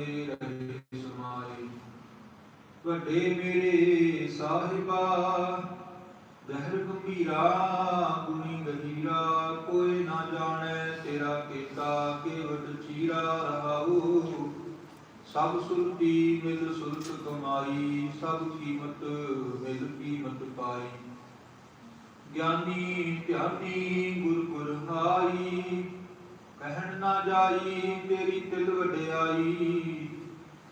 ਰਹੇ ਸਮਾਏ ਵੱਡੇ ਮੇਰੇ ਸਾਹਿਬਾ ਗਹਿਰ ਗੰਭੀਰਾ, ਗੁਣੀ ਗਹੀਰਾ, ਕੋਈ ਨਾ ਜਾਣੈ ਤੇਰਾ ਕੀਤਾ ਕੇਵਟ ਚੀਰਾ ਰਹਾਉ। ਸਭ ਸੁਰਤੀ ਮਿਲ ਸੁਰਤ ਕਮਾਈ, ਸਭ ਕੀਮਤ ਮਿਲ ਕੀਮਤ ਪਾਈ। ਗਿਆਨੀ ਧਿਆਨੀ ਗੁਰ ਗੁਰ ਹਾਈ ਕਹਿਣ ਨਾ ਜਾਈ, ਤੇਰੀ ਦਿਲ ਵਡਿਆਈ।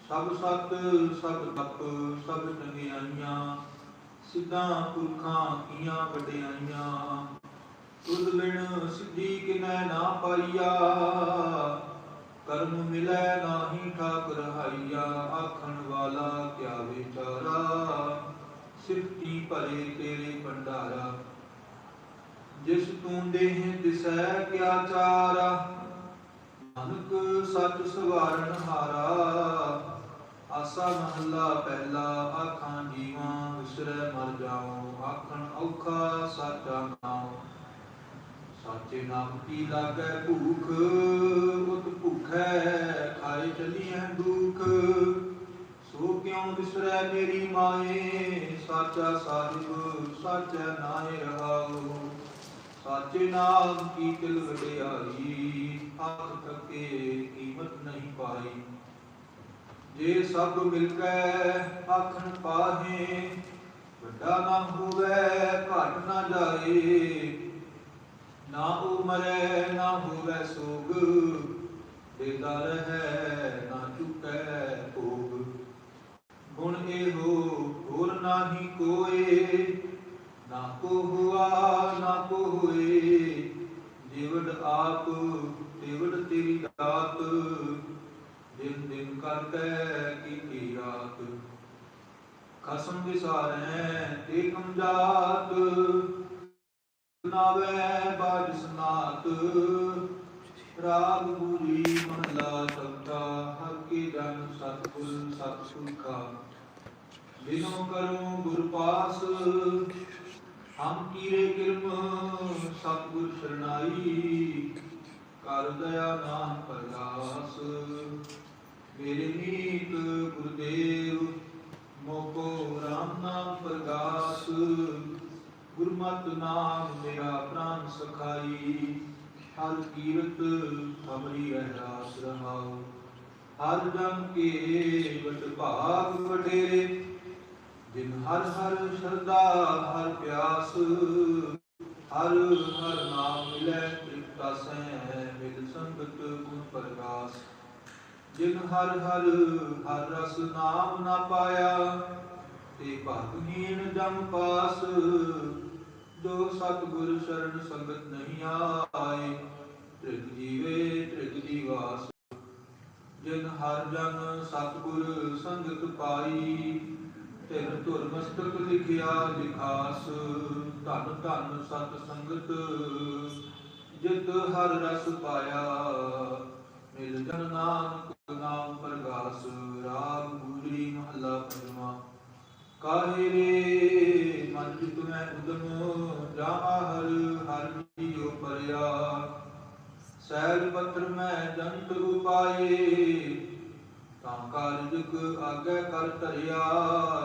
ਸਭ ਸਤ, ਸਭ ਤਪ, ਸਭ ਚੰਗਿਆਈਆਂ ਸਿੱਧਾਂ ਪੁਰਖਾਂ ਕੀਆਂ ਵਡਿਆਈਆਂ। ਤੁਧ ਬਿਨ ਸਿੱਧੀ ਕਿਨੈ ਨਾ ਪਾਈਆ। ਕਰਮ ਮਿਲੈ ਨਾਹੀ ਠਾਕ ਰਹਾਈਆ ਆਖਣ ਵਾਲਾ ਕਿਆ ਵਿਚਾਰਾ? ਸਿਫਤੀ ਭਰੇ ਤੇਰੇ ਭੰਡਾਰਾ? ਜਿਸ ਤੂੰ ਦੇਹ ਦਿਸੈ ਕਿਆ ਚਾਰਾ? ਨਾਨਕ ਸੱਚ ਸਵਾਰਨ ਹਾਰਾ, ਆਸਾ ਮਹੱਲਾ ਪਹਿਲਾ ਆਖਾਂ ਜੀਵਾਂ, ਵਿਸਰੈ ਮਰ ਜਾਉ, ਆਖਣ ਔਖਾ ਸਾਚਾ ਨਾਮ ਸਾਚੇ ਨਾਮ ਕੀ ਲਾਗੈ ਭੂਖ, ਉਤ ਭੁਖੈ ਖਾਏ ਚਲੀਐ ਦੁਖ। ਸੋ ਕਿਉ ਵਿਸਰੈ ਮੇਰੀ ਮਾਏ, ਸਾਚਾ ਸਾਹਿਬ, ਸਾਚਾ ਨਾਏ ਰਹਾਉ। ਸਾਚੇ ਨਾਮ ਕੀ ਤਿਲ ਵਡਿਆਈ ਆਖ ਤੱਕੇ ਕੀਮਤ ਨਹੀਂ ਪਾਈ। ਜੇ ਸਭ ਮਿਲ ਕੇ ਆਖਣ ਪਾਹੇ, ਵੱਡਾ ਨਾ ਹੋਵੇ, ਘਟ ਨਾ ਜਾਏ। ਨਾ ਉਮਰੈ ਨਾ ਹੋਵੇ ਸੋਗ ਦੇਦਾ ਰਹੈ ਨਾ ਚੁਕੈ ਭੋਗ। ਗੁਣ ਇਹੋ ਹੋਰ ਨਾਹੀ ਕੋਏ ਨਾ ਕੋ ਹੁਆ ਨਾ ਕੋ ਹੋਏ ਜਿਵੜ ਆਪ ਤਿਵੜ ਤੇਰੀ ਦਾਤ। ਦਿਨ ਦਿਨ ਕਰਕੇ ਕੀਤੀ ਰਾਤ। ਖਸਮ ਵਿਸਾਰੈ ਤੇ ਕਮਜਾਤ ਨਾਵੇ ਬਾਜ ਸਨਾਤ ਰਾਗ ਪੂਰੀ ਮਹਲਾ ਚੌਥਾ ਹਰ ਕੀ ਜਨ ਸਤਿਗੁਰ ਸਤ ਸੁਖਾ। ਬਿਨੋ ਕਰੂੰ ਗੁਰ ਪਾਸ ਹਮ ਕੀਰੇ ਕਿਰਮ ਸਤਿਗੁਰ ਸਰਣਾਈ, ਕਰ ਦਇਆ ਨਾਮ ਪਰਗਾਸ ਮੇਰੇ ਨੀਤ ਗੁਰਦੇਵ, ਮੋਕੋ ਰਾਮ ਨਾਮ ਪ੍ਰਗਾਸ। ਗੁਰਮਤਿ ਨਾਮ ਮੇਰਾ ਪ੍ਰਾਨ ਸਖਾਈ, ਹਰ ਕੀਰਤ ਹਮਰੀ ਰਹਿਰਾਸ ਰਹਾਉ। ਹਰ ਜਨ ਕੇ ਵਡ ਭਾਗ ਵਡੇਰੇ ਜਿਨ ਹਰ ਹਰ ਸ਼ਰਦਾ ਹਰ ਪਿਆਸ, ਹਰ ਹਰ ਨਾਮ ਮਿਲੈ, ਤ੍ਰਿਪਤਾ ਸੈ ਮਿਲ ਸੰਗਤ ਗੁਣ ਪ੍ਰਗਾਸ। ਜਿਨ ਹਰ ਹਰ ਹਰ ਰਸ ਨਾਮ ਨਾ ਪਾਇਆ, ਤੇ ਭਗਹੀਨ ਜਮ ਪਾਸ। ਜੋ ਸਤਿਗੁਰ ਸ਼ਰਨ ਸੰਗਤ ਨਹੀਂ ਆਏ, ਤ੍ਰਿਗ ਜੀਵੇ, ਤ੍ਰਿਗ ਜੀਵਾਸ। ਜਿਨ ਹਰ ਜਨ ਸਤਿਗੁਰ ਸੰਗਤ ਪਾਈ ਤਿਨ ਧੁਰ ਮਸਤਕ ਲਿਖਿਆ ਵਿਖਾਸ ਧਨ ਧਨ ਸਤ ਸੰਗਤ, ਜਿਤ ਹਰ ਰਸ ਪਾਇਆ। ਮਿਲ ਜਨ ਨਾਨਕ ਨਾਮ ਪ੍ਰਗਾਸ, ਰਾਗ ਗੁਜਰੀ ਮਹੱਲਾ ਪੰਜਵਾਂ ਕਾਹੇ ਰੇ ਮਨ ਜਿਤ ਮੈਂ ਉਦਮ ਜਾਵਾ ਹਰ ਹਰ ਜੀਉ ਪਰਿਆ। ਸੈਲ ਪੱਤਰ ਮੈਂ ਜੰਤ ਉਪਾਏ, ਤਾਂ ਕਾਰਜਕ ਆਗੇ ਕਰ ਧਰਿਆ।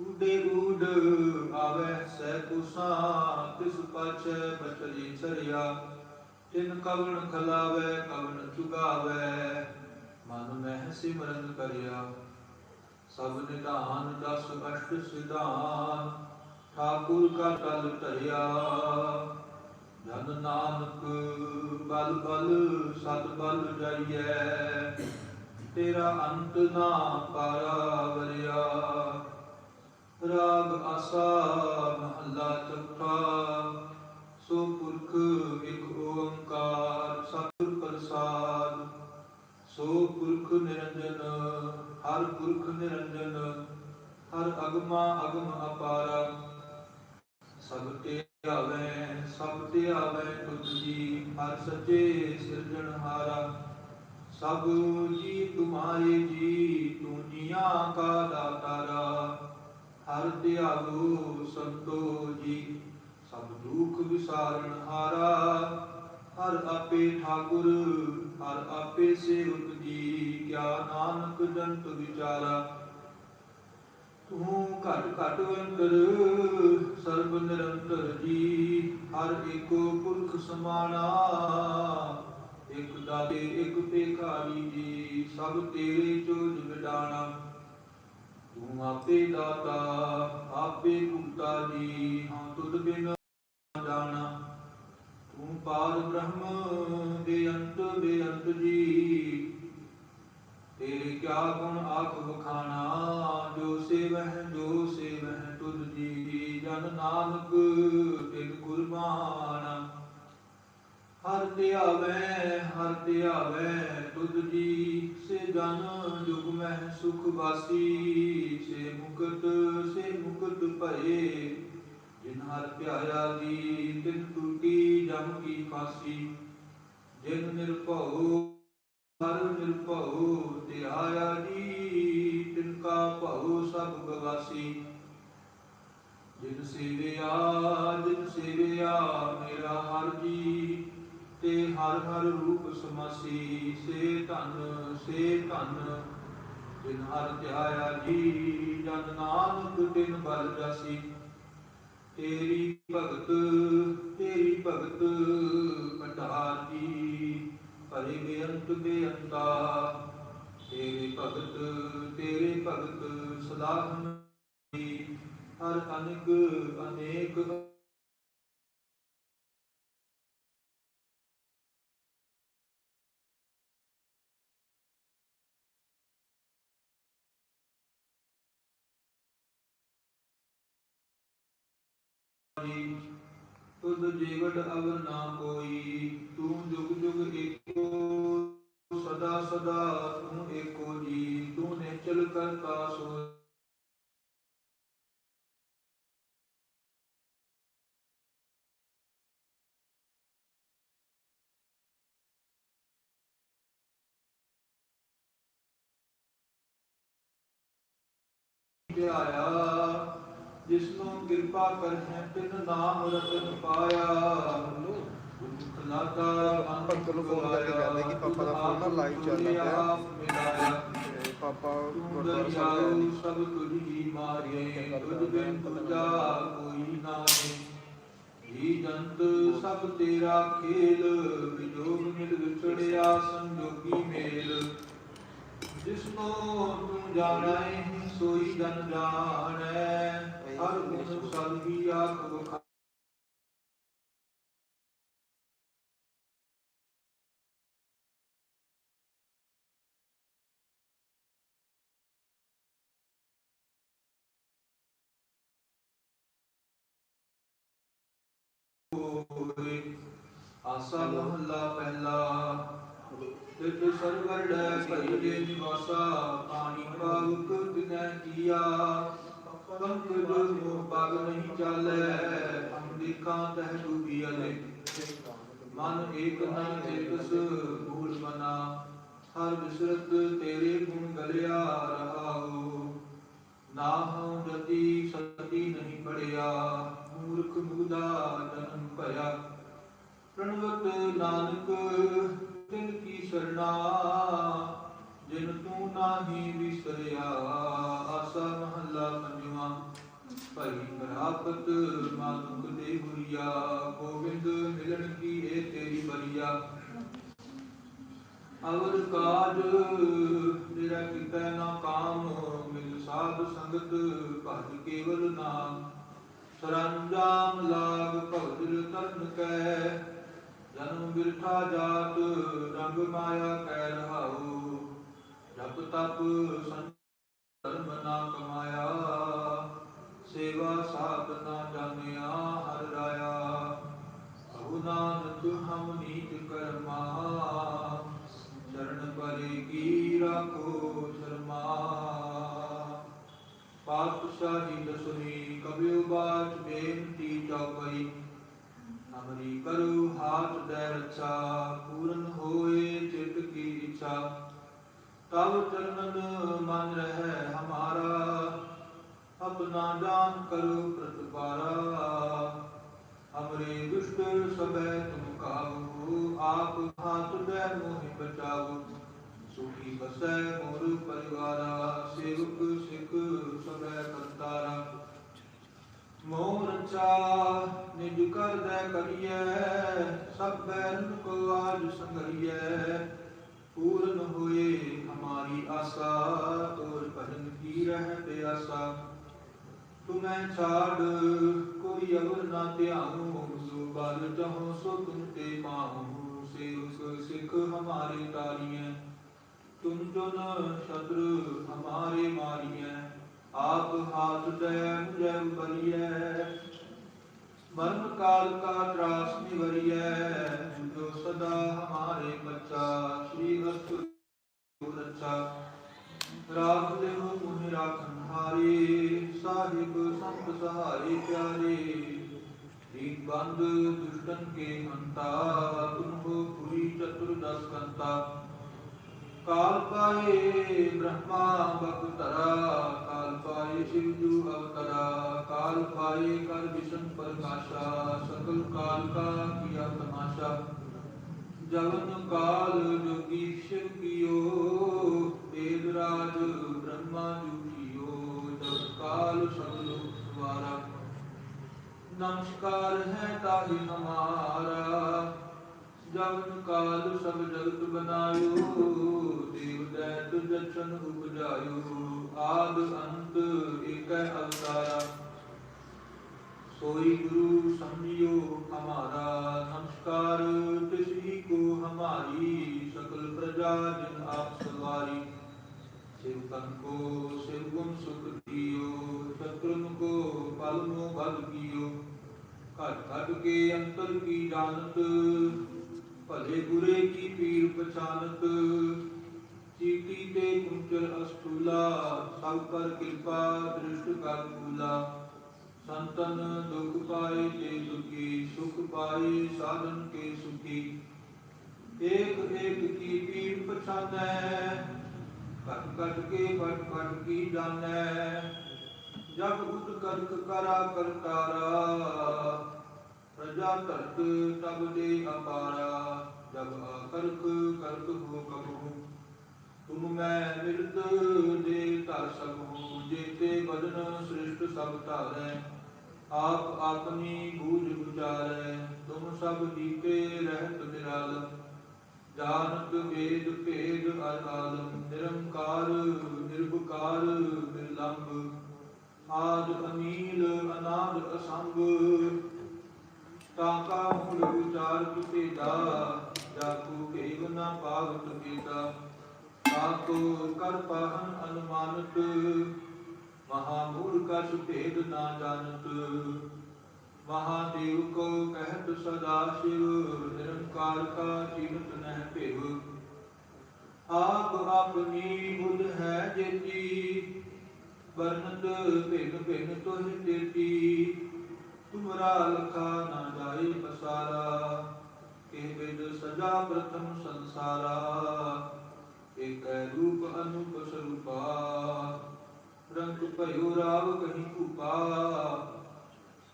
ਉਡੇ ਉਡ ਆਵੇ ਸਹਿ ਕੁਸਾ ਤਿਸ ਪਾਛੈ ਬਚਲੀ ਚਰਿਆ। ਤਿਨ ਕਵਣ ਖਲਾਵੇ, ਕਵਣ ਚੁਗਾਵੇ, ਮਨ ਮਹਿ ਸਿਮਰਨ ਕਰਿਆ। ਸਭ ਨਿਧਾਨ ਦਸ ਅਸ਼ਟ ਸਿਧਾਨ, ਠਾਕੁਰ ਕਾ ਤਲ ਧਰਿਆ। ਜਨ ਨਾਨਕ, ਬਲ ਬਲ, ਸਤ ਬਲ ਜਾਈਐ। ਤੇਰਾ ਅੰਤ ਨਾ ਪਾਰਾ ਵਰਿਆ ਰਾਗ ਆਸਾ ਮਹੱਲਾ ਚੌਥਾ ਸੋ ਪੁਰਖ ਇਕ ਓੰਕਾਰ, ਸਤਿਗੁਰ ਪ੍ਰਸਾਦ। ਸੋ ਪੁਰਖ ਨਿਰੰਜਨ, ਹਰ ਪੁਰਖ ਨਿਰੰਜਨ, ਹਰ ਅਗਮਾ ਅਗਮ ਅਪਾਰਾ। ਸਭ ਤੇ ਆਵੇ, ਸਭ ਤੇ ਆਵੇ ਤੁਧ ਜੀ, ਹਰ ਸੱਚੇ ਸਿਰਜਣਹਾਰਾ ਸਭ ਜੀ ਤੁਮਾਰੇ ਜੀ, ਤੂੰ ਜੀਆਂ ਕਾ ਦਾਤਾਰਾ। ਹਰ ਧਿਆਵੋ ਸੰਤੋ ਜੀ। ਸਭ ਦੁਖ ਵਿਸਾਰਨ ਹਾਰਾ, ਹਰ ਆਪੇ ਠਾਕੁਰ, ਹਰ ਆਪੇ ਸੇਵਕ ਜੀ। ਕਿਆ ਨਾਨਕ ਜੰਤ ਵਿਚਾਰਾ, ਤੂੰ ਘਟ ਘਟ ਅੰਤਰ ਸਰਬ ਨਿਰੰਤਰ ਜੀ। ਹਰ ਏਕੋ ਪੁਰਖ ਸਮਾਣਾ, ਇਕ ਦਾਤੇ, ਇਕ ਭੇਖਾਰੀ ਜੀ। ਸਭ ਤੇਰੇ ਚੋਜ ਵਿਡਾਣਾ। ਤੂੰ ਆਪੇ ਦਾਤਾ, ਆਪੇ ਭੂਤਾ ਜੀ ਹਾਂ ਤੁਧ ਬਿਨ ਜਾਣਾ। ਤੂੰ ਪਾਰ ਬ੍ਰਹਮ ਦੇ ਅੰਤ ਦੇ ਅੰਤ ਜੀ, ਤੇਰੇ ਕਿਆ ਗੁਣ ਆਖ ਵਖਾਣਾ, ਜੋ ਸੇਵਹਿ ਜੋ ਸੇਵਹਿ ਤੁਧ ਜੀ। ਜਨ ਨਾਨਕ ਤਿਨ ਕੁਰਬਾਨ ਹਰ ਧਿਆਵੈ ਹਰ ਧਿਆਵੈ ਤੁਧ ਜੀ, ਸੇ ਜਨ ਜੁਗ ਮਹਿ ਸੁਖ ਵਾਸੀ, ਸੇ ਮੁਕਤ ਸੇ ਮੁਕਤ ਭਏ। ਜਿਨ ਹਰ ਧਿਆਇਆ ਜੀ ਤਿਨ ਟੂਟੀ ਜਮ ਕੀ ਫਾਸੀ। ਜਿਨ ਨਿਰਭਉ, ਹਰ ਨਿਰਭਉ, ਧਿਆਇਆ ਜੀ ਤਿਨ ਕਾ ਭਉ ਸਭ ਗਵਾਸੀ। ਜਿਨ ਸੇਵਿਆ ਜਿਨ ਸੇਵਿਆ ਤੇ ਹਰ ਹਰ ਰੂਪ ਸਮਾਸੀ ਸੇ ਧਨ ਸੇ ਧਨ। ਜਿਨ ਹਰ ਧਿਆਇਆ ਜੀ, ਜਨ ਨਾਨਕ ਤਿਨ ਬਲ ਜਾਸੀ। ਤੇਰੀ ਭਗਤ ਤੇਰੀ ਭਗਤ ਪਟਾਰ ਜੀ ਭਰੇ ਬੇਅੰਤ ਬੇਅੰਤਾ ਤੇਰੇ ਭਗਤ ਤੇਰੇ ਭਗਤ, ਸਦਾ ਹਰ ਅਨੇਕ ਅਨੇਕ ਤੁਧ ਜੀਵਟ ਅਵਰ ਨਾ ਕੋਈ, ਤੂੰ ਜੁਗ ਜੁਗ ਏਕੋ, ਸਦਾ ਸਦਾ ਤੂੰ ਏਕੋ ਜੀ, ਤੂੰ ਨੇ ਕਰਤਾ ਸੋ ਧਿਆਇਆ ਕਿਰਪਾ ਕਰਹਿ ਤਿਨ ਨਾਮ ਰਤਨ ਪਾਇਆ। ਗੁਰਮੁਖ ਲਾਤਾ ਭਗਤ ਨੂੰ phone ਕਰਕੇ ਕਹਿੰਦੇ ਕਿ ਪਾਪਾ ਦਾ phone ਨਾ live ਚੱਲ ਰਿਹਾ। ਮਿਲਾਇਆ। ਤੇ ਪਾਪਾ ਤੂੰ ਗੁਰਦੁਆਰਾ ਸਾਹਿਬ ਗਏ ਦਰਿਆਉ ਨੇ ਸਭ ਤੁਝ ਹੀ ਮਾਰੇ ਤੁਝ ਬਿਨ ਤੁਝਾ ਕੋਈ ਨਾਹੀ ਜੀ ਜੰਤ ਸਭ ਤੇਰਾ ਖੇਲ ਵਿਜੋਗ ਮਿਲ ਵਿਛੜਿਆ ਸੰਜੋਗੀ ਮੇਲ। ਜਿਸਨੋ ਤੂੰ ਜਾਣੈ ਸੋਈ ਜਨ ਜਾਣੈ। ਹਰ ਗੁਣ ਸਦ ਹੀ ਆਖ ਵਖਾ ਹੋਏ ਆਸਾ ਮਹੱਲਾ ਪਹਿਲਾ ਤਿਤ ਸਰਵਰ ਲੈ ਭਈ ਦੇ ਨਿਵਾਸਾ ਪਾਣੀ ਪਾਵਕ ਦਿਨੈ ਕੀਆ ਪੰਕਜ ਮੋ ਪਗ ਨਹੀਂ ਚਾਲੈ ਹਮ ਦੇਖਾਂ ਤਹਿ ਡੂਬੀ ਅਲੇ ਮਨ ਏਕ ਨਾ ਚੇਤਸ ਭੂਲ ਮਨਾ ਹਰ ਵਿਸਰਤ ਤੇਰੇ ਗੁਣ ਗਲਿਆ ਰਹਾਉ ਨਾ ਹਉ ਜਤੀ ਸਤੀ ਨਹੀਂ ਪੜਿਆ ਮੂਰਖ ਮੁਗਦਾ ਜਨਮ ਭਇਆ ਪ੍ਰਣਵਤ ਨਾਨਕ ਤਿਨ ਕੀ ਸਰਣਾ ਜਿਨ ਤੂੰ ਨਾਹੀ ਵਿਸਰਿਆ ਆਸਾ ਮਹੱਲਾ ਪੰਜਵਾ ਭਈ ਪ੍ਰਾਪਤ ਮਾਨੁਕ ਦੇ ਹੁਰੀਆ ਗੋਬਿੰਦ ਮਿਲਣ ਕੀ ਇਹ ਤੇਰੀ ਬਰੀਆ ਅਵਰ ਕਾਜ ਤੇਰਾ ਕੀਤਾ ਨਾ ਕਾਮ, ਮਿਲ ਸਾਧ ਸੰਗਤ ਭਜ ਕੇਵਲ ਨਾਮ ਸਰੰਜਾਮ ਲਾਗ ਭਗਤ ਤਰਨ ਕੈ, ਜਨਮ ਬਿਰਥਾ ਜਾਤ ਰੰਗ ਮਾਇਆ ਕੈ ਰਹਾਉ। ਜਪ ਤਪ ਸੰਤ ਧਰਮ ਨਾ ਕਮਾਇਆ ਸੇਵਾ ਸਾਧ ਨਾ ਜਾਣਿਆ ਹਰ ਰਾਇਆ। ਅਹੁ ਨਾਨਕ ਹਮ ਨੀਚ ਕਰਮਾ। ਚਰਨ ਪਰੇ ਕੀ ਰਾਖੋ ਸ਼ਰਮਾ। ਪਾਤ ਦਸਵੀ ਕਬਿਉ ਬਾਚ ਬੇਨਤੀ ਚੌਪਈ। ਅਮਰੀ ਕਰੁ ਹਾਥ ਦੇ ਰੱਛਾ, ਪੂਰਨ ਹੋਏ ਚਿਤ ਕੀ ਇੱਛਾ। ਤਬ ਚਰਨਨ ਮਨ ਰਹਿ ਹਮਾਰਾ। ਆਪਣਾ ਜਾਨ ਕਰੁ ਪ੍ਰਤਪਾਰਾ। ਅਮਰੇ ਦੁਸ਼ਟ ਸਭੈ ਤੁਮ ਕਾਬੂ ਆਪ ਹਾਥ ਦੇ ਮੋਹਿ ਬਚਾਵੋ ਸੁਖੀ ਬਸੈ ਮੋਰ ਪਰਿਵਾਰਾ। ਸੇਵਕ ਸਿੱਖ ਸਭੈ ਕਰਤਾਰਾ ਮੋਹ ਰਚਾ ਨਿਜ ਕਰ ਦੇ ਕਰੀਐ। ਸਭ ਬੈਰਨ ਕੋ ਆਜ ਸੰਗਰੀਐ ਪੂਰਨ ਹੋਏ ਹਮਾਰੀ ਆਸਾ। ਤੋਰ ਭਜਨ ਕੀ ਰਹਿ ਪਿਆਸਾ। ਤੁਮੈ ਛਾੜ, ਕੋਈ ਅਵਰ ਨਾ ਧਿਆਉ ਸੋ ਬਲ ਜਹੋ ਸੋ ਤੁਮ ਤੇ ਪਾਉ ਸੇਵਕ ਸਿੱਖ ਹਮਾਰੇ ਤਾਰੀਐ, ਤੁਮ ਜੋ ਨ ਸ਼ਤਰ ਹਮਾਰੇ ਮਾਰੀਐ। ਆਪ ਹਾਥ ਦੇ ਮੁਝੈ ਬਰੀਐ ਮਰਨ ਕਾਲ ਕਾ ਤਰਾਸ ਨਿਵਰੀਐ। ਜੋ ਸਦਾ ਹਮਾਰੇ ਬੱਚਾ, ਸ੍ਰੀ ਅਸਤੁ ਰੱਛਾ। ਰਾਖ ਲਿਓ ਮੁਹਿ ਰਾਖਨ ਹਾਰੇ ਸਾਹਿਬ ਸੰਤ ਸਹਾਰੇ ਪਿਆਰੇ। ਦੀਨ ਬੰਦ ਦੁਸ਼ਟਨ ਕੇ ਹੰਤਾ, ਤੁਮ ਹੋ ਪੁਰੀ ਚਤੁਰ ਦਸ ਕੰਤਾ। ਕਾਲ ਪਾਏ ਬ੍ਰਹਮਾ ਬਖਤਰਾ ਕਾਲ ਪਾਏ ਸ਼ਿਵ ਜੂ ਅਵਤਰਾ। ਕਾਲ ਪਾਏ ਕਰ ਵਿਸ਼ਨ ਪ੍ਰਕਾਸ਼ਾ, ਸਕਲ ਕਾਲ ਕਾ ਕੀਆ ਤਮਾਸ਼ਾ। ਜਵਨ ਕਾਲ ਜੋਗੀ ਸ਼ਿਵ ਕੀਓ, ਦੇਵ ਰਾਜ ਬ੍ਰਹਮਾ ਜੁਗੀਓ ਜਬ ਕਾਲ ਸਤਲੁਕ ਸਵਾਰਾ। ਨਮਸਕਾਰ ਹੈ ਤਾਹੀ ਹਮਾਰਾ। ਜਗਤ ਕਾਲ ਸਭ ਜਗਤ ਬਨਾਇਓ ਦੇਵ ਦੈ ਤੁਜ ਉਪਜਾਇਓ, ਆਦ ਅੰਤ ਏਕੈ ਅਵਤਾਰਾ। ਸੋਈ ਗੁਰੂ ਸਮਝਿਓ ਹਮਾਰਾ, ਨਮਸਕਾਰ ਤਿਸ ਕੋ ਹਮਾਰੀ, ਸਕਲ ਪ੍ਰਜਾ ਜਿਨ ਆਪ ਸਵਾਰੀ। ਸਿਵ ਤਨ ਕੋ ਸਿਵ ਸੁਖ ਕੀਓ ਸ਼ਤਰਨ ਕੋ ਬਲ ਮੋ ਬਲ ਕੀਓ। ਘਟ ਘਟ ਕੇ ਅੰਤਰ ਕੀ ਜਾਣਤ? ਭਲੇ ਗੁਰੇ ਕੀ ਪੀਰ ਪਛਾਨਤ ਚੀਤੀ ਤੇ ਕੁੰਚਲ ਅਸਤੂਲਾ ਸਭ ਪਰ ਕਿਰਪਾ ਦ੍ਰਿਸ਼ਟ ਕਰ ਕੂਲਾ ਸੰਤਨ ਦੁਖ ਪਾਏ ਤੇ ਦੁਖੀ, ਸੁਖ ਪਾਏ ਸਾਧਨ ਕੇ ਸੁਖੀ। ਏਕ ਏਕ ਕੀ ਪੀਰ ਪਛਾਨੈ ਘਟ ਘਟ ਕੇ ਘਟ ਘਟ ਕੀ ਜਾਣੈ? ਜਬ ਉਦ ਕਰਕ ਕਰਾ ਕਰਤਾਰਾ ਪ੍ਰਜਾ ਧਰਤ ਤਬ ਦੇ ਅਪਾਰਾ, ਜਬ ਅਕਰਕ ਕਰਕ ਹੋ ਕਬਹੂ। ਤੁਮ ਮੈਂ ਮਿਲਤ ਦੇ ਧਰ ਸਭ ਜੇਤੇ ਬਦਨ ਸ੍ਰਿਸ਼ਟ ਸਭ ਧਾਰੈ। ਆਪ ਆਪਣੀ ਬੂਝ ਵਿਚਾਰੈ, ਤੁਮ ਸਭ ਦੀਤੇ ਰਹਿਤ ਨਿਰਾਲਮ ਜਾਨਤ ਵੇਦ ਭੇਦ ਅਰ ਆਲਮ, ਨਿਰੰਕਾਰ ਨਿਰਭਕਾਰ ਨਿਰਲੰਭ, ਆਦ ਅਨੀਲ ਅਨਾਦ ਅਸੰਭ। ਤਾਕਾ ਮੂਲ ਉਚਾਰ ਕਿਤੇ ਦਾ ਜਾਕੂ ਭੇਵ ਨਾ ਪਾਵਤ ਕੀਤਾ ਤਾਕੋ ਕਰ ਪਾਹਨ ਅਨੁਮਾਨਤ ਮਹਾਮੂਲ ਕਛ ਭੇਦ ਨਾ ਜਾਣਤ। ਮਹਾਦੇਵ ਕੋ ਕਹਿਤ ਸਦਾ ਸ਼ਿਵ, ਨਿਰੰਕਾਰ ਕਾ ਚਿੰਤ ਨਹਿ ਭੇਵ। ਆਪ ਆਪਣੀ ਬੁੱਧ ਹੈ ਜੇਤੀ ਵਰਨਤ ਭਿਨ ਭਿਨ ਤੁਹ ਤੇਤੀ। ਤੁਮਰਾ ਲਖਾ ਨਾ ਜਾਏ ਪਸਾਰਾ, ਇਹ ਬਿਦ ਸਜਾ ਪ੍ਰਥਮ ਸੰਸਾਰਾ। ਏਕੈ ਰੂਪ ਅਨੂਪ ਸਰੂਪਾ, ਰੰਗ ਭਇਓ ਰਾਵ ਕਹੀਂ ਭੂਪਾ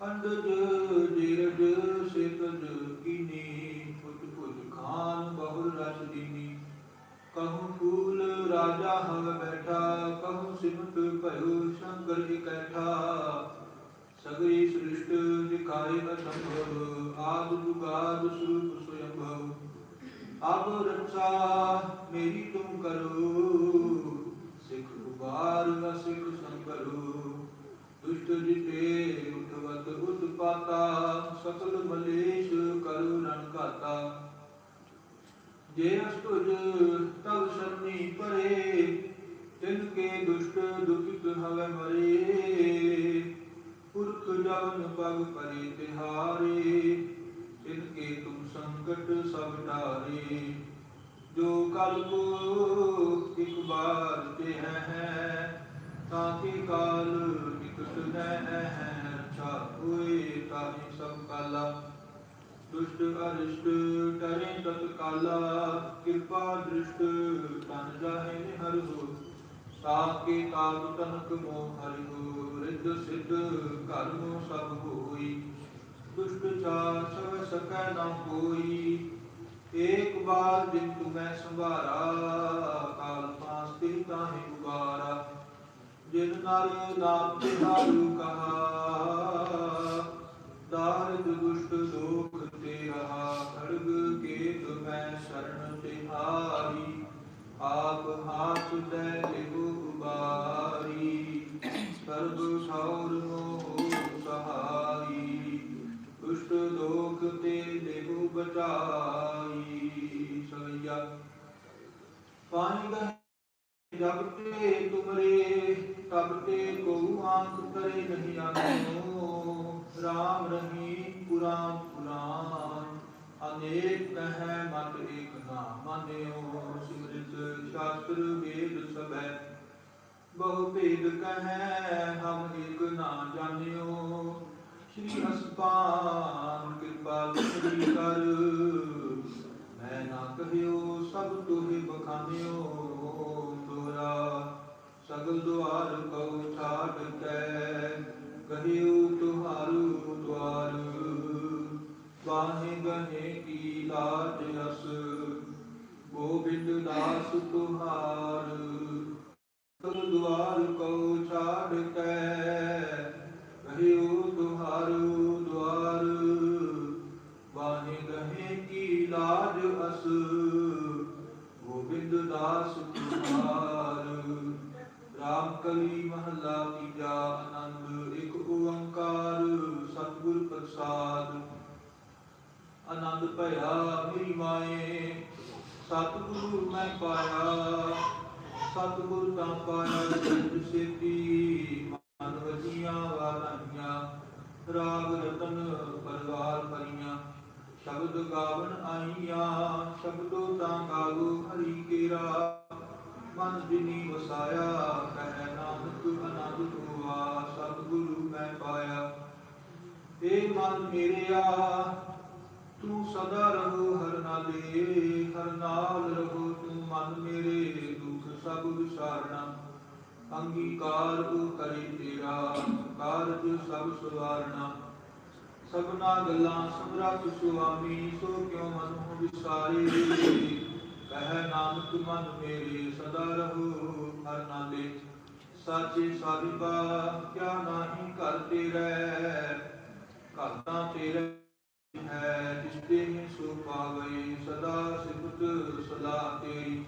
ਅੰਡਜ ਜੀਰਜ ਸੇਤਜ ਕੀਨੀ, ਪੁੱਤ ਪੁੱਤ ਖਾਨ ਬਹੁ ਰਸ ਦੀਨੀ। ਕਹੂੰ ਫੂਲ ਰਾਜਾ ਹਵ ਬੈਠਾ, ਕਹੂੰ ਸਿਮਟ ਭਇਓ ਸ਼ੰਕਰ ਇਕੈਠਾ। ਸਗਰੀ ਸ੍ਰਿਸ਼ਟ ਦਿਖਾਏ ਅਸੰਭਵ, ਆਦ ਜੁਗਾਦ ਸਰੂਪ ਸਵਯੰਭਵ ਅਬ ਰਚਾ ਮੇਰੀ ਤੁਮ ਕਰੋ, ਸਿੱਖ ਉਬਾਰ ਨ ਸਿੱਖ ਸੰਕਰੋ ਦੁਸ਼ਟ ਜਿਤੇ ਉਠਵਤ ਉਤਪਾਤਾ ਸਕਲ ਮਲੇਸ਼ ਕਰੁ ਰਨ ਘਾਤਾ। ਜੇ ਅਸਤੁਜ ਤਵ ਸ਼ਰਨੀ ਪਰੇ, ਤਿਨ ਕੇ ਦੁਸ਼ਟ ਦੁਖਿਤ ਹਵੈ ਮਰੇ। ਪੁਰਖ ਜਵਨ ਪਗ ਪਰੇ ਤਿਹਾਰੇ, ਤਿਨ ਕੇ ਤੁਮ ਸੰਕਟ ਸਭ ਟਾਰੇ ਜੋ ਕਲ ਕੋ ਇਕ ਬਾਰ ਤੇ ਹੈ, ਤਾਂ ਕਿ ਕਾਲ ਇਕ ਨਿਕਟ ਨੈ ਹੈ। ਅੱਛਾ ਹੋਏ ਤਾਹੀ ਸਭ ਕਾਲਾ ਦੁਸ਼ਟ ਅਰਿਸ਼ਟ ਟਰੇ ਤਤ ਕਾਲਾ ਕਿਰਪਾ ਦ੍ਰਿਸ਼ਟ, ਤਨ ਜਾਹੇ ਹਰਿ ਹੋ। ਸਾਕੇ ਤਾਪ ਤਨਕ ਮੋ ਹਰਿ ਹੋ। ਰਿੱਧ ਸਿੱਧ ਕਰਮ ਸਭ ਹੋਈ। ਦੁਸ਼ਟ ਚਾਰ ਸਭ ਸਕੈ ਨਾ ਕੋਈ ਏਕ ਬਾਰ ਜਿਨ ਤੁਮੈ ਸੰਭਾਰਾ। ਕਾਲ ਪਾਸ ਤੇ ਤਾਹੇ ਉਬਾਰਾ। ਜਿਨ ਨਰ ਨਾਮ ਤੇ ਹਾਰੂ ਕਹਾ। ਦਾਰਿਦ ਦੁਸ਼ਟ ਦੋਖ ਤੇ ਰਹਾ ਖੜਗ ਕੇ ਤੁਮੈ ਸ਼ਰਨ ਤੇ ਹਾਰੀ ਆਪ ਹਾਥ ਦੇ ਲਿਹੁ ਉਬਾਰੀ, ਸਰਬ ਠੌਰ ਮੋਹ ਸਹਾਈ ਦੁਸ਼ਟ ਦੋਖ ਤੇ ਲਿਹੁ ਬਚਾਈ ਸਵਈਆ ਪਾਣੀ ਦਾ ਜਬ ਤੇ ਤੁਮਰੇ, ਤਬ ਤੇ ਕੋ ਆਂਖ ਕਰੇ ਨਹੀਂ ਆਨੋ ਰਾਮ ਰਹੀਮ ਪੁਰਾਨ ਪੁਰਾਨ, ਅਨੇਕ ਕਹੈ ਮਤ ਏਕ ਨਾ ਮਾਨਿਓ ਸਿਮਰਿਤ ਸ਼ਾਸਤਰ ਵੇਦ ਸਭੈ, ਬਹੁ ਭੇਦ ਕਹੈ ਹਮ ਏਕ ਨਾ ਜਾਣਿਓ। ਸ਼੍ਰੀ ਅਸਪਾਨ ਕਿਰਪਾ ਤੁਮਰੀ ਕਰ, ਮੈਂ ਨਾ ਕਹਿਓ ਸਭ ਤੁਹੇ ਬਖਾਨਿਓ। ਤੋਰਾ ਸਗਲ ਦੁਆਰ ਕਉ ਛਾੜ ਕੈ ਕਹਿਓ ਤੁਹਾਰੂ ਦੁਆਰ ਬਾਹੇ ਗਹੇ ਕੀ ਲਾਜ ਅਸ ਗੋਬਿੰਦ ਦਾਸ ਤੁਹਾਰ। ਸਗਲ ਦੁਆਰ ਕਉ ਛਾੜ ਕੈ ਕਹਿਓ ਤੁਹਾਰੂ ਦੁਆਰ ਬਾਹੇ ਗਹੇ ਕੀ ਲਾਜ ਅਸ ਗੋਬਿੰਦ ਦਾਸ ਤੁਮਾਰ ਰਾਮ ਕਲੀ ਮਹਲਾ ਤੀਜਾ ਆਨੰਦ, ਇੱਕ ਓੰਕਾਰ ਸਤਿਗੁਰ ਪ੍ਰਸਾਦ। ਆਨੰਦ ਭਇਆ ਮੇਰੀ ਮਾਏ, ਸਤਿਗੁਰੂ ਮੈਂ ਪਾਇਆ, ਸਤਿਗੁਰ ਤਾਂ ਪਾਇਆ ਜਨ ਸੇਤੀ, ਮਨ ਵਜੀਆਂ ਵਾਲਾਈਆਂ ਰਾਗ ਰਤਨ ਪਰਵਾਰ ਭਰੀਆਂ ਸ਼ਬਦ ਗਾਵਨ ਆਈਆਂ, ਸ਼ਬਦੋ ਤਾਂ ਗਾਵੋ ਹਰੀ ਕੇਰਾ। ਮਨ ਜਿਨੀ ਵਸਾਇਆ, ਕਹਿ ਨਾਨਕ ਅਨੰਦ ਹੋਆ, ਸਤਿਗੁਰੂ ਮੈਂ ਪਾਇਆ। ਏ ਮਨ ਮੇਰਿਆ, ਤੂੰ ਸਦਾ ਰਹੋ, ਹਰ ਨਾਲੇ ਹਰ ਨਾਲ ਰਹੋ, ਤੂੰ ਮਨ ਮੇਰੇ ਦੁਖ ਸਭ ਵਿਸਾਰਣਾ ਅੰਗੀਕਾਰ ਉਹ ਕਰੇ ਤੇਰਾ, ਕਾਰਜ ਸਭ ਸਵਾਰਣਾ ਸਭਨਾ ਗੱਲਾਂ ਸਮਰੱਥ ਸੁਆਮੀ, ਸੋ ਕਿਉ ਮਨ ਵਿਸਾਰੇ? ਕਹਿ ਨਾਨਕ ਮਨ ਮੇਰੇ ਸਦਾ ਰਹੋ ਹਰ ਨਾਲੇ ਸਾਚੇ ਸਾਹਿਬਾ ਕਿਆ ਨਾਹੀ ਘਰ ਤੇਰੇ ਘਰ ਤੇਰੇ ਹੈ ਜਿਸਤੇ ਹੀ ਸੋ ਪਾਵੇ, ਸਦਾ ਸਿਫਤ ਸਦਾ ਤੇਰੀ।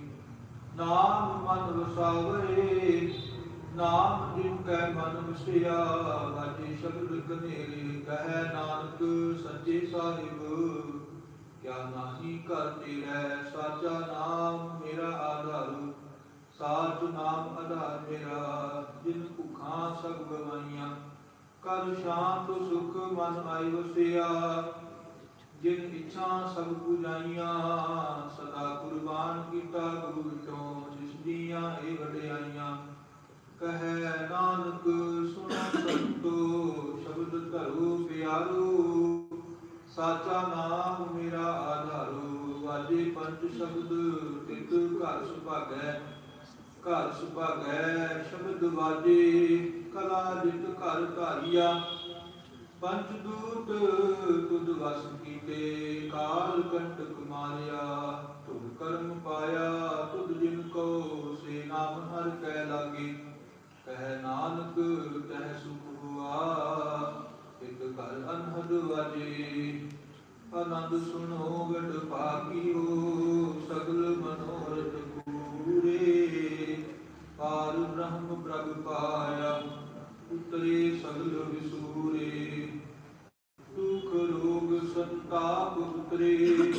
ਨਾਮ ਮਨ ਵਸਾਵੇ, ਨਾਮ ਜਿਨ ਕੈ ਮਨ ਵਸਿਆ, ਵਾਜੇ ਸ਼ਬਦ ਕਨੇਰੇ, ਕਹੈ ਨਾਨਕ ਸੱਚੇ ਸਾਹਿਬ। ਕਿਆ ਨਾਹੀ ਘਰ ਤੇਰੇ ਸਾਚਾ ਨਾਮ ਮੇਰਾ ਆਧਾਰ। ਸਾਚ ਨਾਮ ਆਧਾਰ ਮੇਰਾ, ਜਿਨ ਭੁਖਾਂ ਸਭ ਗਵਾਈਆਂ ਕਰ ਸ਼ਾਂਤ ਸੁਖ ਮਨ ਆਈ ਵਸਿਆ ਜਿਨ ਇੱਛਾ ਸਭ ਪੁਜਾਈਆਂ ਸਦਾ ਕੁਰਬਾਨ ਕੀਤਾ ਗੁਰੂ ਵਿਟੋ ਜਿਸ ਦੀਆਂ ਇਹ ਵਡਿਆਈਆਂ। ਕਹੈ ਨਾਨਕ, ਸੁਣ ਸੰਤੋ, ਸ਼ਬਦ ਧਰੋ ਪਿਆਰੂ। ਸਾਚਾ ਨਾਮ ਮੇਰਾ ਆਧਾਰੋ ਵਾਜੇ ਪੰਜ ਸ਼ਬਦ ਤਿਤ ਘਰ ਸੁਭਾਗੈ ਘਰ ਸੁਭਾਗੈ, ਸ਼ਬਦ ਵਾਜੇ ਕਲਾ ਜਿਤ ਘਰ ਧਾਰੀਆ। ਪੰਜ ਦੂਤ ਤੁਧ ਵਸ ਕੀਤੇ, ਕਾਲ ਕੰਟਕ ਮਾਰਿਆ ਤੁਧ ਕਰਮ ਪਾਇਆ, ਤੁਧ ਜਿਨ ਕੋ ਸੇ ਨਾਮ ਹਰ ਕਹਿ ਲਾਗੇ। ਕਹਿ ਨਾਨਕ, ਤਹਿ ਸੁਖ ਹੁਆ। ਇਕ ਘਰ ਅਨਹਦ ਵਾਜੇ ਆਨੰਦ ਸੁਣੋ ਵਡ ਭਾਗੀਓ ਸਗਲ ਮਨੋਰਥ ਪੂਰੇ ਪਾਰ ਬ੍ਰਹਮ ਪ੍ਰਭ ਪਾਇਆ, ਉਤਰੇ ਸਗਲ ਵਿਸੂਰੇ ਦੁਖ ਰੋਗ ਸੰਤਾਪ ਉਤਰੇ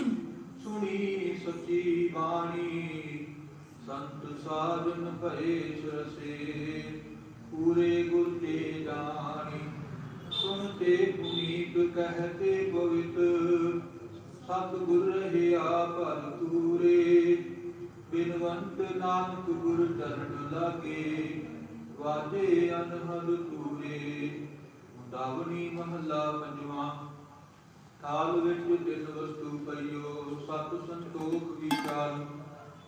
ਸੁਣੀ ਸੱਚੀ ਬਾਣੀ, ਸੰਤ ਸਾਧਨ ਭਰੇ ਸਰਸੇ, ਪੂਰੇ ਗੁਰ ਤੇ ਜਾਣੀ। ਸੁਨਤੇ ਪੁਨੀਤ ਕਹਤੇ ਪਵਿੱਤ ਸਤ ਗੁਰ ਰਹਿਆ ਭਲ ਤੂਰੇ ਬਿਨਵੰਤ ਨਾਨਕ ਗੁਰ ਚਰਨ ਲਾਗੇ, ਵਾਜੇ ਅਨਹਦ ਤੂਰੇ ਮੁੰਦਾਵਣੀ ਮਹੱਲਾ ਪੰਜਵਾਂ, ਥਾਲ ਵਿੱਚ ਤਿੰਨ ਵਸਤੂ ਪਈਓ, ਸਤ ਸੰਤੋਖ ਵਿਚਾਰ।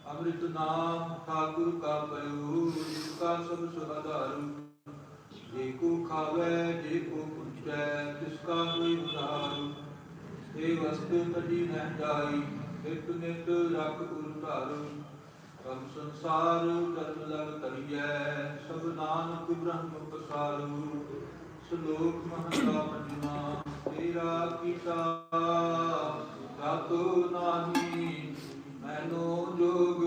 ਅੰਮ੍ਰਿਤ ਨਾਮ ਠਾਕੁਰ ਕਾ ਪਇਓ ਜਿਸ ਕਾ ਸਭ ਸੁਆਧਾਰੂ ਜੇ ਕੋ ਖਾਵੇ, ਜੇ ਕੋ ਪੁੱਛੈ ਤਿਸ ਕਾ ਕੋਈ ਉਧਾਰੂ ਇਹ ਵਸਤੂ ਕਦੀ ਨਾ ਜਾਈ ਨਿਤ ਨਿਤ ਰਖ ਗੁਰ ਧਾਰੂ ਕਮ ਸੰਸਾਰ ਜਨ ਲਗ ਤਰੀਐ ਸਭ ਨਾਨਕ ਬ੍ਰਹਮ ਪਸਾਰੂ ਸ਼ਲੋਕ ਮਹਲਾ ਪੰਜਵਾ ਤੇਰਾ ਕੀਤਾ ਜਾਤੋ ਨਾਹੀ, ਮੈਨੋ ਜੋਗ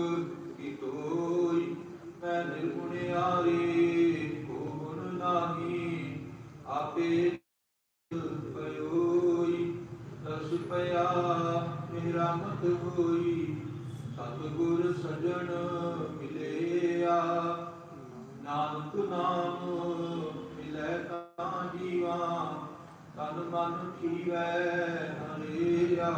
ਕੀਤੋਈ ਮੈਂ ਨਿਰਗੁਣਿਆਰੇ ਕੋ ਗੁਣ ਨਾਹੀ, ਆਪੇ ਪਿਆ ਮੇਰਾ ਮਤ ਹੋਈ। ਸਤਿਗੁਰ ਸਜਣ ਮਿਲਿਆ। ਨਾਨਕ ਨਾਮ ਮਿਲੈ ਤਾਂ ਜੀਵਾ। ਤਨ ਮਨ ਜੀਵੈ ਹਰਿਆ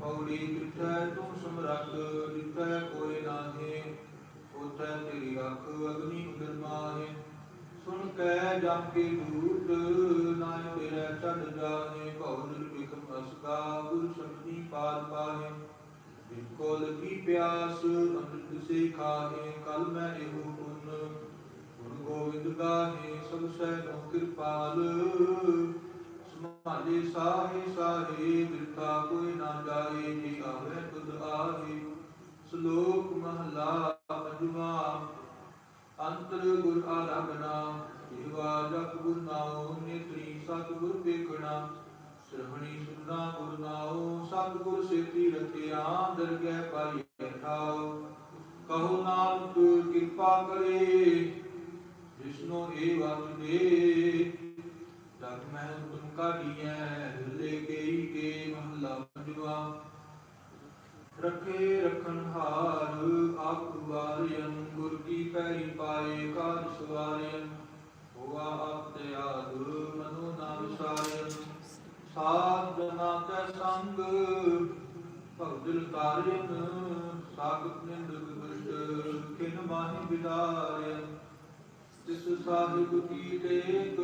ਪੌੜੀ ਕਿਥੈ ਤੂੰ ਸਮਰੱਥ, ਜਿਥੈ ਕੋਈ ਨਾਹੀ ਉਥੈ ਤੇਰੀ ਰੱਖ ਅਗਨੀ ਉਦਰ ਮਾਹੇ। ਸੁਣ ਕੈ ਜਮ ਕੇ ਦੂਤ ਨਾਇ ਤੇਰੇ ਚੜ ਜਾਣੇ ਭਉ ਨਿਰਵਿਖਮ ਅਸਕਾ, ਗੁਰ ਸ਼ਬਦੀ ਪਾਰ ਪਾਹੇ ਬਿਕੋਲ ਕੀ ਪਿਆਸ, ਅੰਮ੍ਰਿਤ ਸੇ ਖਾਹੇ ਕਲ ਮੈਂ ਇਹੋ ਪੁੰਨ। ਗੁਰ ਗੋਬਿੰਦ ਗਾਹੇ, ਸਭ ਸੈ ਨੋ ਕਿਰਪਾਲ। ਸਮਾਲੇ ਸਾਹੇ ਸਾਹੇ ਬਿਰਥਾ ਕੋਈ ਨਾ ਜਾਏ, ਜੀ ਆਵੇ ਤੁਧ ਆਹੇ ਸ਼ਲੋਕ ਮਹਲਾ ਪੰਜਵਾ ਅੰਤਰ ਗੁਰ ਆਰਾਧਨਾ ਜਿਵਾ ਜਪ ਗੁਰ ਨਾਉ, ਨੇਤਰੀ ਸਤ ਗੁਰ ਵੇਖਣਾ ਸ਼ਰਵਣੀ ਸੁਨਾ ਗੁਰ ਨਾਉ ਸਤ ਗੁਰ ਸੇਤੀ ਰਖਿਆ, ਦਰਗਹਿ ਪਾਈ ਠਾਉ ਕਹੋ ਨਾਨਕ, ਕਿਰਪਾ ਕਰੇ, ਜਿਸਨੋ ਏ ਵਤ ਦੇ। ਤਬ ਮੈਂ ਤੁਮ ਕਾਢੀਐ ਲੈ ਗਈ ਕੇ ਮਹਲਾ ਪੰਜਵਾ। ਰਖੇ ਰਖਨ ਹਾਰ, ਆਪ ਵਾਰਿਯੰ ਗੁਰ ਕੀ ਪੈਰੀ ਪਾਏ ਕਾਰ ਸਵਾਰਿਯੰ ਹੋਆ ਆਪ ਤੇ ਆਦ, ਮਨੋ ਨਾ ਵਿਸਾਰਿਯੰ ਸਾਧ ਜਨਾ ਕੈ ਸੰਗ ਭਗਦਿਲ ਤਾਰਿਯੰ ਸਾਗਤ ਨਿੰਦ ਦੁਸ਼ਟ ਕਿਨ ਮਾਹਿ ਵਿਦਾਰਿਯੰ ਤਿਸ ਸਾਹਿਬ ਕੀ ਟੇਕ